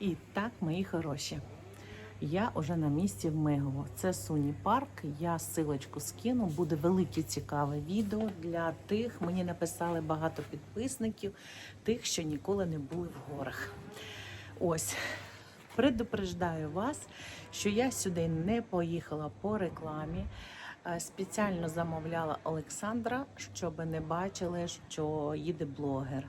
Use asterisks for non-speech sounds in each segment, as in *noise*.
І так, мої хороші. Я вже на місці в Мегово. Це Суні Парк. Я силочку скину. Буде велике цікаве відео для тих. Мені написали багато підписників, тих, що ніколи не були в горах. Ось. Предупреждаю вас, що я сюди не поїхала по рекламі. Е, Спеціально замовляла Олександра, щоб не бачили, що їде блогер.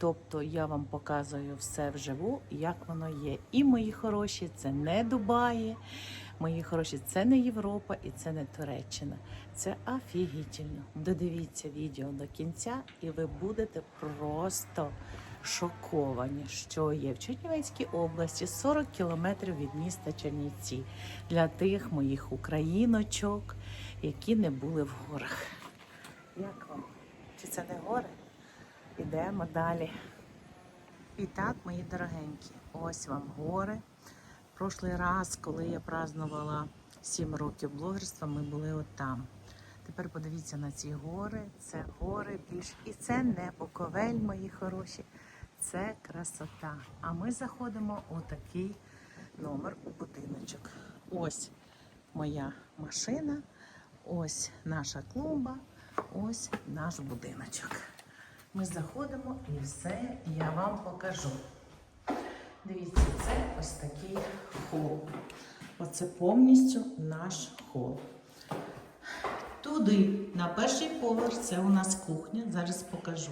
Тобто я вам показую все вживу, як воно є. І мої хороші, це не Дубаї, мої хороші, це не Європа і це не Туреччина. Це офігітельно. Додивіться відео до кінця, і ви будете просто шоковані, що є в Чернівецькій області 40 кілометрів від міста Чернівці для тих моїх україночок, які не були в горах. Як вам? Чи це не гори? Ідемо далі. І так, мої дорогенькі, ось вам гори. Прошлий раз, коли я празднувала 7 років блогерства, ми були от там. Тепер подивіться на ці гори. Це гори більш. І це не Буковель, мої хороші. Це красота. А ми заходимо у такий номер у будиночок. Ось моя машина, ось наша клумба, ось наш будиночок. Ми заходимо і все я вам покажу. Дивіться, це ось такий хол. Оце повністю наш хол. Туди, на перший поверх, це у нас кухня. Зараз покажу.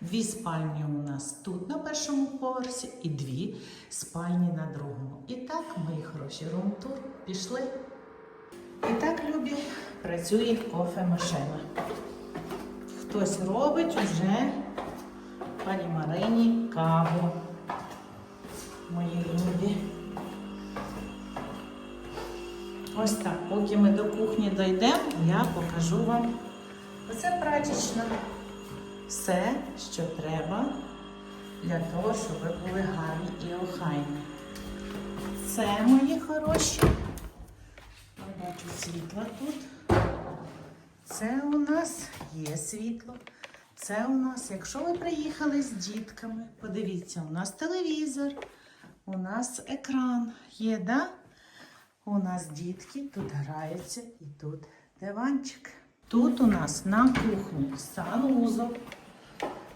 Дві спальні у нас тут на першому поверсі і дві спальні на другому. І так, мої хороші рум-тур пішли. І так, любі, працює кофемашина. Хтось робить уже пані Марині каву. Мої любі. Ось так, поки ми до кухні дійдемо, я покажу вам. Оце прачечна. Все, що треба для того, щоб ви були гарні і охайні. Це мої хороші. Я бачу світла тут. Це у нас є світло. Це у нас, якщо ви приїхали з дітками, подивіться, у нас телевізор, у нас екран є, да? У нас дітки тут граються і тут диванчик. Тут у нас на кухні санузел.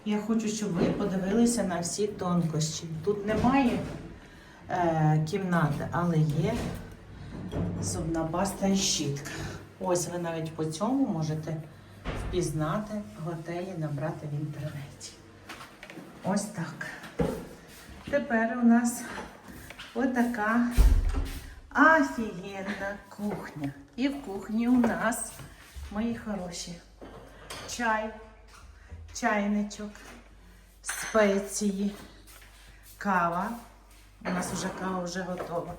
Я хочу, щоб ви подивилися на всі тонкощі. Тут немає е, кімнати, але є зубна паста і щітка. Ось ви навіть по цьому можете впізнати готелі, набрати в інтернеті. Ось так. Тепер у нас отака офігенна кухня. І в кухні у нас, мої хороші, чай, чайничок, спеції, кава. У нас вже кава вже готова.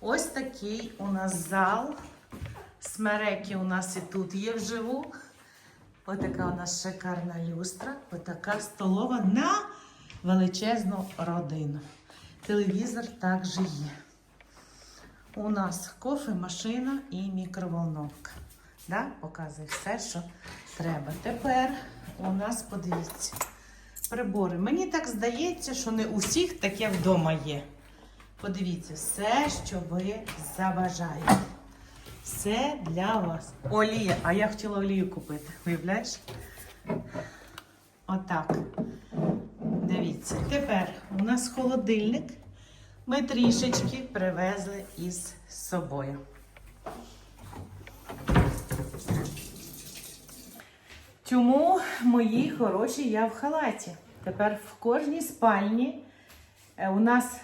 Ось такий у нас зал. Смереки у нас і тут є вживу. Отака у нас шикарна люстра, отака столова на величезну родину. Телевізор також є. У нас кофемашина і мікроволновка. Да? Показує все, що треба. Тепер у нас, подивіться, прибори. Мені так здається, що не у всіх таке вдома є. Подивіться, все, що ви забажаєте. Все для вас. Олія. А я хотіла олію купити. Уявляєш? Отак. Дивіться. Тепер у нас холодильник. Ми трішечки привезли із собою. Чому мої хороші я в халаті? Тепер в кожній спальні е, у нас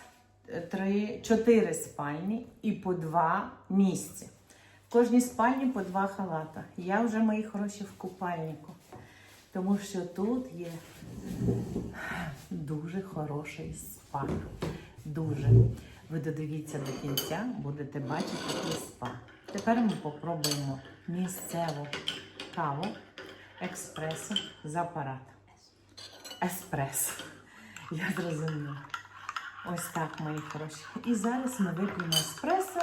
е, три, чотири спальні і по два місця. Кожній спальні по два халата. Я вже мої хороші в купальнику, тому що тут є дуже хороший спа. Дуже. Ви додивіться до кінця, будете бачити який спа. Тепер ми попробуємо місцеву каву експресо з апарата. Еспресо. Я зрозуміла. Ось так, мої хороші. І зараз ми вип'ємо еспресо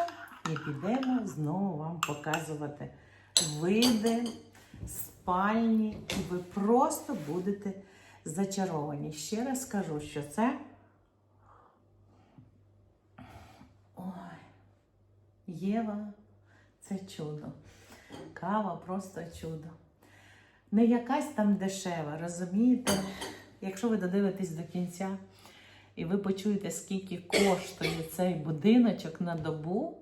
і підемо знову вам показувати види, спальні, і ви просто будете зачаровані. Ще раз скажу, що це Ой, Єва це чудо. Кава просто чудо. Не якась там дешева, розумієте? Якщо ви додивитесь до кінця і ви почуєте, скільки коштує цей будиночок на добу,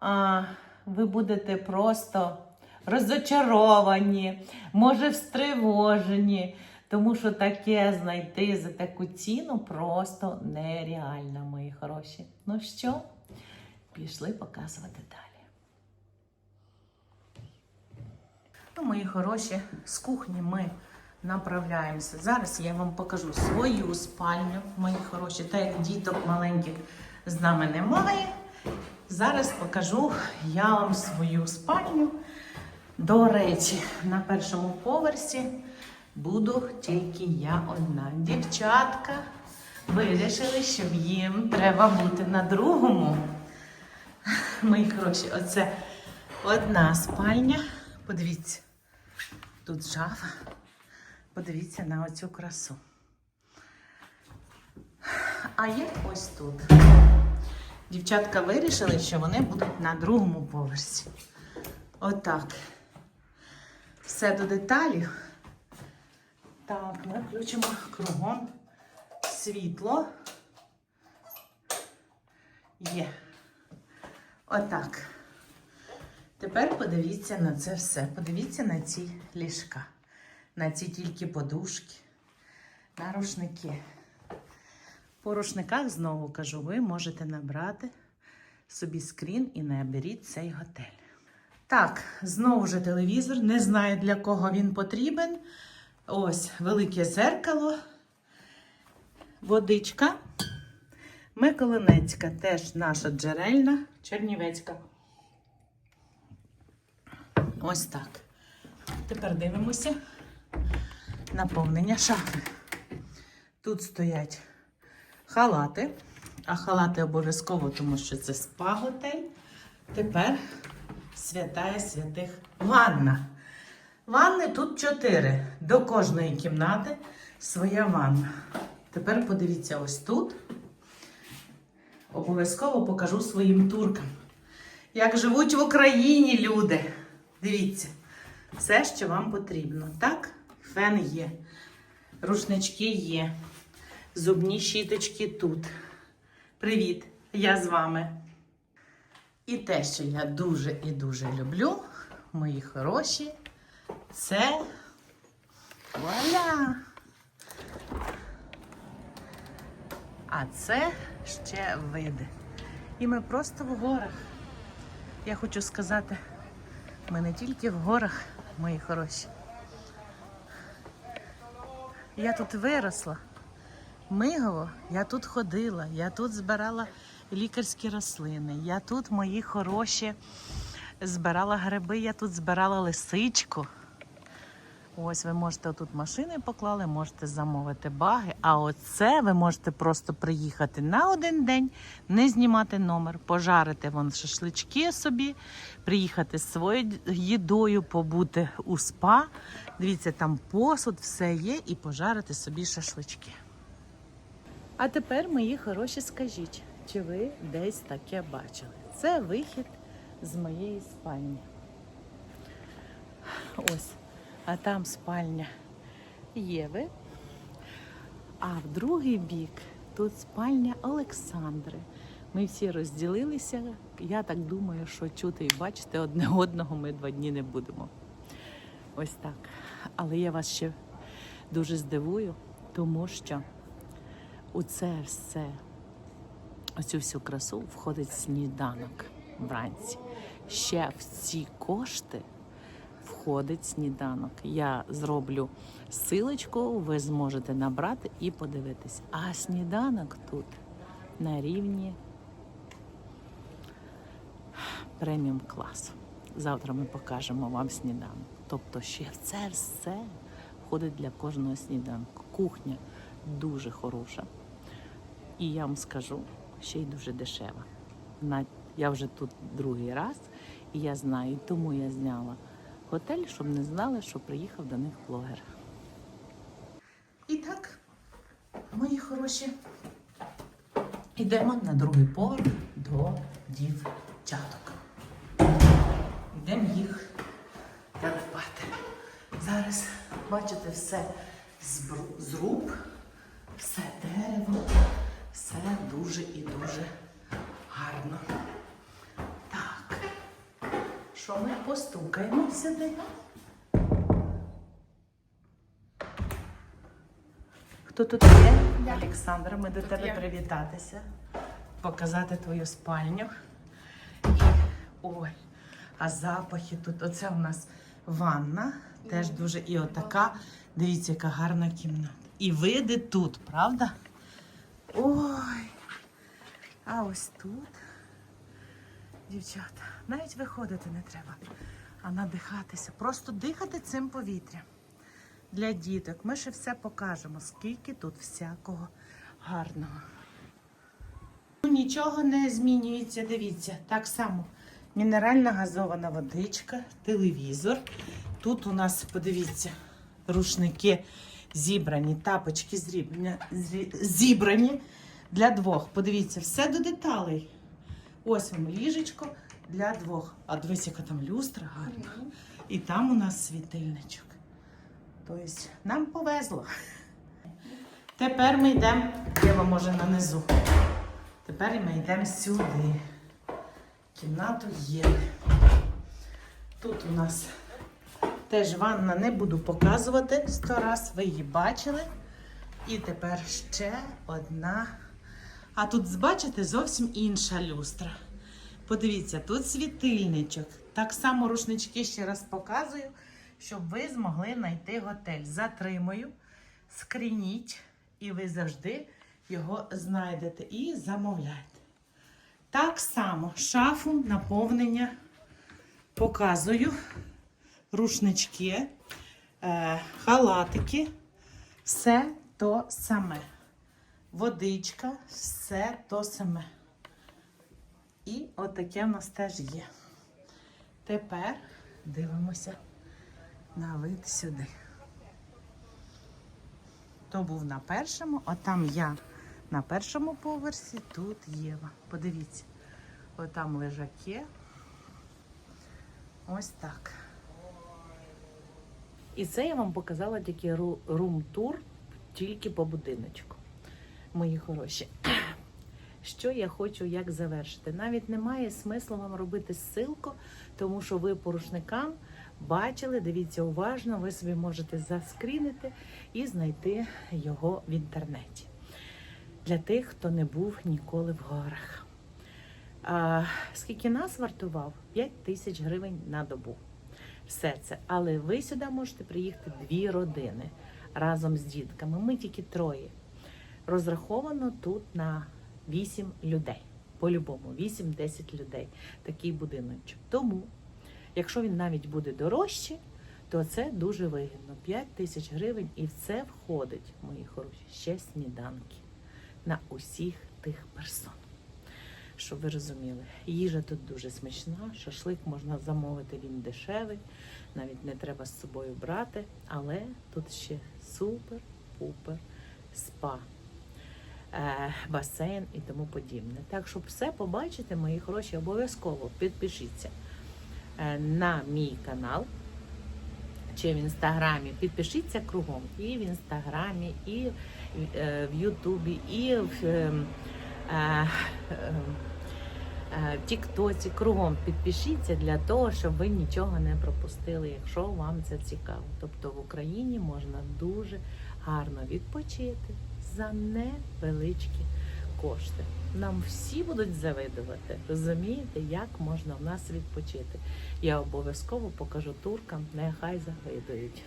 а, ви будете просто розочаровані, може, встривожені, тому що таке знайти за таку ціну просто нереально, мої хороші. Ну що, пішли показувати далі. Ну, мої хороші, з кухні ми направляємося. Зараз я вам покажу свою спальню, мої хороші. Так як діток маленьких з нами немає. Зараз покажу я вам свою спальню. До речі, на першому поверсі буду тільки я одна. Дівчатка вирішили, що їм треба бути на другому. Мої хороші, оце одна спальня. Подивіться, тут шафа. Подивіться на оцю красу. А я ось тут. Дівчатка вирішили, що вони будуть на другому поверсі. Отак. Все до деталів. Так, ми включимо кругом світло. Є. Отак. Тепер подивіться на це все. Подивіться на ці ліжка, на ці тільки подушки, на рушники. По рушниках знову кажу, ви можете набрати собі скрін і наберіть цей готель. Так, знову ж телевізор. Не знаю для кого він потрібен. Ось велике зеркало, водичка. Миколинецька, теж наша джерельна, Чернівецька. Ось так. Тепер дивимося наповнення шафи. Тут стоять халати, а халати обов'язково, тому що це спа-готель. Тепер святая святих ванна. Ванни тут чотири. До кожної кімнати своя ванна. Тепер подивіться ось тут. Обов'язково покажу своїм туркам, як живуть в Україні люди. Дивіться, все, що вам потрібно. Так, фен є, рушнички є, зубні щіточки тут. Привіт, я з вами. І те, що я дуже і дуже люблю, мої хороші, це вуаля! А це ще види. І ми просто в горах. Я хочу сказати, ми не тільки в горах, мої хороші. Я тут виросла. Мигово, я тут ходила, я тут збирала лікарські рослини, я тут мої хороші збирала гриби, я тут збирала лисичку. Ось ви можете тут машини поклали, можете замовити баги. А оце ви можете просто приїхати на один день, не знімати номер, пожарити вон шашлички собі, приїхати з своєю їдою, побути у спа. Дивіться, там посуд, все є, і пожарити собі шашлички. А тепер, мої хороші, скажіть, чи ви десь таке бачили? Це вихід з моєї спальні. Ось. А там спальня Єви. А в другий бік тут спальня Олександри. Ми всі розділилися. Я так думаю, що чути і бачити одне одного ми два дні не будемо. Ось так. Але я вас ще дуже здивую, тому що у це все, оцю всю красу входить сніданок вранці. Ще в ці кошти входить сніданок. Я зроблю силочку, ви зможете набрати і подивитись. А сніданок тут на рівні преміум класу. Завтра ми покажемо вам сніданок. Тобто ще це все входить для кожного сніданку. Кухня дуже хороша. І я вам скажу, ще й дуже дешева. Я вже тут другий раз, і я знаю, тому я зняла готель, щоб не знали, що приїхав до них блогер. І так, мої хороші, йдемо на другий поверх до дівчаток. Йдемо їх рятувати. Зараз, бачите, все з зруб, все дерево, все дуже і дуже гарно. Так. Що ми постукаємо сюди? Хто тут є? Олександра, ми до тебе привітатися, показати твою спальню. І, ой, а запахи тут. Оце у нас ванна, теж дуже і отака. Дивіться, яка гарна кімната. І види тут, правда? Ой. А ось тут, дівчата, навіть виходити не треба, а надихатися. Просто дихати цим повітрям. Для діток. Ми ще все покажемо, скільки тут всякого гарного. Ну, Нічого не змінюється, дивіться. Так само мінеральна газована водичка, телевізор. Тут у нас, подивіться, рушники зібрані, тапочки зрібні, зібрані для двох. Подивіться, все до деталей. Ось вам ліжечко для двох. А дивись, яка там люстра гарна. І там у нас світильничок. Тобто нам повезло. Тепер ми йдемо, Єва може нанизу. Тепер ми йдемо сюди. Кімнату є. Тут у нас теж ванна не буду показувати сто раз, ви її бачили. І тепер ще одна. А тут, бачите, зовсім інша люстра. Подивіться, тут світильничок. Так само рушнички ще раз показую, щоб ви змогли знайти готель. Затримую, скрініть, і ви завжди його знайдете і замовляйте. Так само шафу наповнення показую. Рушнички, е, халатики, все то саме. Водичка, все то саме. І отаке в нас теж є. Тепер дивимося на вид сюди. То був на першому, а там я на першому поверсі, тут Єва. Подивіться, отам лежаки. Ось так. І це я вам показала тільки рум-тур, тільки по будиночку. Мої хороші. *clears throat* Що я хочу як завершити? Навіть немає смислу вам робити ссылку, тому що ви по рушникам бачили, дивіться уважно, ви собі можете заскрінити і знайти його в інтернеті. Для тих, хто не був ніколи в горах. А, скільки нас вартував? 5 тисяч гривень на добу. Все це. Але ви сюди можете приїхати дві родини разом з дітками. Ми тільки троє. Розраховано тут на 8 людей. По-любому, 8-10 людей. Такий будиночок. Тому, якщо він навіть буде дорожче, то це дуже вигідно. 5 тисяч гривень і в це входить, мої хороші, ще сніданки на усіх тих персон. Щоб ви розуміли, їжа тут дуже смачна, шашлик можна замовити, він дешевий, навіть не треба з собою брати, але тут ще супер-пупер спа, е, басейн і тому подібне. Так, щоб все побачити, мої хороші, обов'язково підпишіться е, на мій канал. Чи в інстаграмі підпишіться кругом і в інстаграмі, і е, в Ютубі, і в е, е, е, в Тіктоці кругом підпишіться для того, щоб ви нічого не пропустили, якщо вам це цікаво. Тобто в Україні можна дуже гарно відпочити за невеличкі кошти. Нам всі будуть завидувати, розумієте, як можна в нас відпочити. Я обов'язково покажу туркам, нехай завидують.